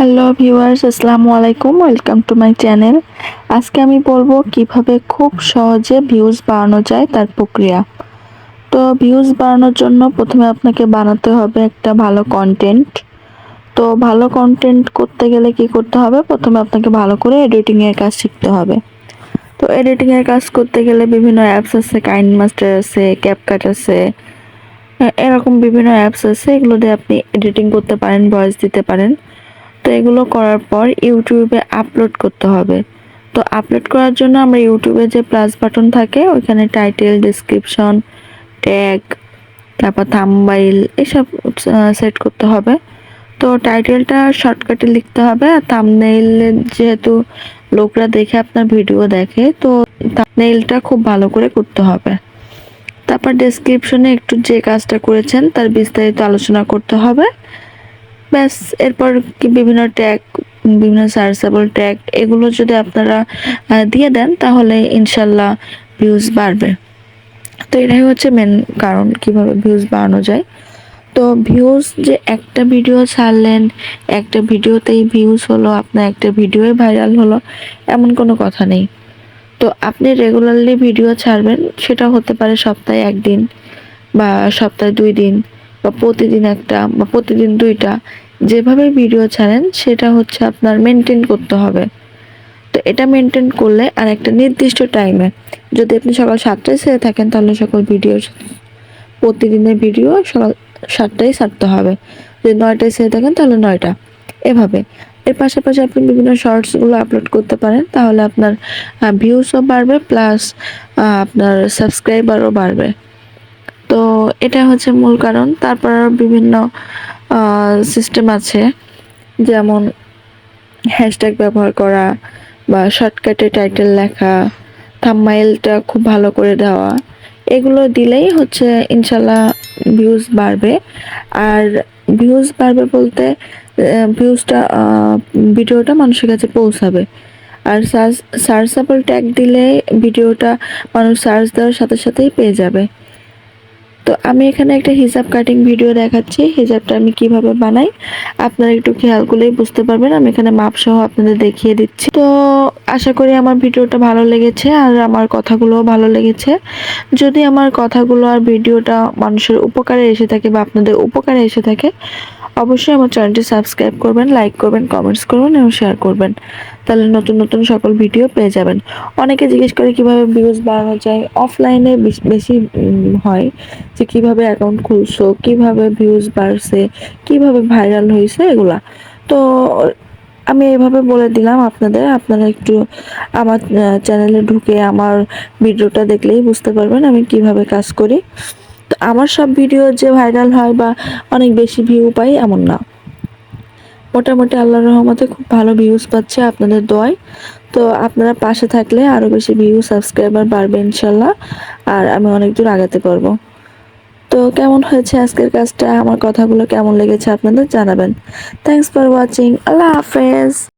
Hello viewers, আসসালামু আলাইকুম, welcome to my channel. আজকে আমি বলব কীভাবে খুব সহজে ভিউজ বাড়ানো যায় তার প্রক্রিয়া। তো ভিউজ বাড়ানোর জন্য প্রথমে আপনাকে বানাতে হবে একটা ভালো কন্টেন্ট তো ভালো কন্টেন্ট করতে গেলে কি করতে হবে? প্রথমে আপনাকে ভালো করে এডিটিংয়ের কাজ শিখতে হবে। তো এডিটিংয়ের কাজ করতে গেলে বিভিন্ন অ্যাপস আছে কাইন মাস্টার আছে ক্যাপকাট আছে, এরকম বিভিন্ন অ্যাপস আছে, এগুলো দিয়ে আপনি এডিটিং করতে পারেন ভয়েস দিতে পারেন। তো এগুলো করার পর ইউটিউবে আপলোড করতে হবে। তো আপলোড করার জন্য আমরা ইউটিউবে যে প্লাস বাটন থাকে, ওইখানে টাইটেল ডিসক্রিপশন ট্যাগ তারপর থাম্বাইল এসব সেট করতে হবে। তো টাইটেলটা শর্টকাটে লিখতে হবে। আর থাম্বনেইল যেহেতু লোকরা দেখে আপনার ভিডিও দেখে, তো থাম্বনেইলটা খুব ভালো করে করতে হবে। তারপর ডেসক্রিপশনে একটু যে কাজটা করেছেন, তার বিস্তারিত আলোচনা করতে হবে। ব্যাস, এরপর কি বিভিন্ন ট্যাগ বিভিন্ন সার্চেবল ট্যাগ এগুলো যদি আপনারা দিয়ে দেন, তাহলে ইনশাল্লাহ ভিউজ বাড়বে। তো এটাই হচ্ছে মেন কারণ কীভাবে ভিউজ বাড়ানো যায়। তো ভিউজ যে একটা ভিডিও ছাড়লেন, একটা ভিডিওতেই ভিউজ হলো, আপনার একটা ভিডিওই ভাইরাল হলো, এমন কোনো কথা নেই। তো আপনি রেগুলারলি ভিডিও ছাড়বেন, সেটা হতে পারে সপ্তাহে একদিন বা সপ্তাহে দুই দিন। বা প্রতিদিন একটা, বা প্রতিদিন দুইটা, যেভাবে ভিডিও ছাড়েন, সেটা হচ্ছে আপনার মেনটেন করতে হবে। তো এটা মেনটেন করলে আর একটা নির্দিষ্ট টাইমে যদি আপনি সকাল সাতটায় ছেড়ে থাকেন, তাহলে সকল ভিডিও প্রতিদিনের ভিডিও সকাল সাতটায় ছাড়তে হবে। যদি নয়টায় ছেড়ে থাকেন, তাহলে নয়টা। এভাবে। এর পাশাপাশি আপনি বিভিন্ন শর্টসগুলো আপলোড করতে পারেন, তাহলে আপনার ভিউসও বাড়বে প্লাস আপনার সাবস্ক্রাইবারও বাড়বে। তো এটা হচ্ছে মূল কারণ। তারপর বিভিন্ন সিস্টেম আছে, যেমন হ্যাশট্যাগ ব্যবহার করা বা শর্টকাটে টাইটেল লেখা থাম্বনেইলটা খুব ভালো করে দেওয়া, এগুলো দিলেই হচ্ছে ইনশাল্লাহ ভিউজ বাড়বে। আর ভিউজ বাড়বে বলতে ভিউজটা ভিডিওটা মানুষের কাছে পৌঁছাবে। আর সার্চ সার্চেবল ট্যাগ দিলে ভিডিওটা মানুষ সার্চ দেওয়ার সাথে সাথেই পেয়ে যাবে। তো আমি এখানে একটা হিজাব কাটিং ভিডিও দেখাচ্ছি। হিজাবটা আমি কীভাবে বানাই, আপনারা একটু খেয়াল করলেই বুঝতে পারবেন। আমি এখানে মাপ সহ আপনাদের দেখিয়ে দিচ্ছি। তো আশা করি আমার ভিডিওটা ভালো লেগেছে আর আমার কথাগুলোও ভালো লেগেছে। যদি আমার কথাগুলো আর ভিডিওটা মানুষের উপকারে এসে থাকে বা আপনাদের উপকারে এসে থাকে অবশ্যই আমার চ্যানেলটি সাবস্ক্রাইব করবেন, লাইক করবেন কমেন্টস করবেন এবং শেয়ার করবেন। তাহলে নতুন নতুন সকল ভিডিও পেয়ে যাবেন। অনেকে জিজ্ঞেস করে কীভাবে ভিউজ বাড়ানো যায়? অফলাইনে বেশি হয় যে কীভাবে অ্যাকাউন্ট খুলছো, কীভাবে ভিউজ বাড়ছে, কীভাবে ভাইরাল হয়েছে এগুলা। তো আমি এইভাবে বলে দিলাম আপনাদের, আপনারা একটু আমার চ্যানেলে ঢুকে আমার ভিডিওটা দেখলেই বুঝতে পারবেন আমি কীভাবে কাজ করি। আমার সব ভিডিও যে ভাইরাল হয় বা অনেক বেশি ভিউ পাই, এমন না। মোটামুটি আল্লাহর রহমতে খুব ভালো ভিউজ পাচ্ছে আপনাদের দোয়ায়। তো আপনারা পাশে থাকলে আরও বেশি ভিউ সাবস্ক্রাইবার বাড়বে ইনশাল্লাহ, আর আমি অনেক দূর আগাতে পারব। তো কেমন হয়েছে আজকের কাজটা? আমার কথাগুলো কেমন লেগেছে আপনাদের জানাবেন। থ্যাংকস ফর ওয়াচিং আল্লাহ হাফেজ।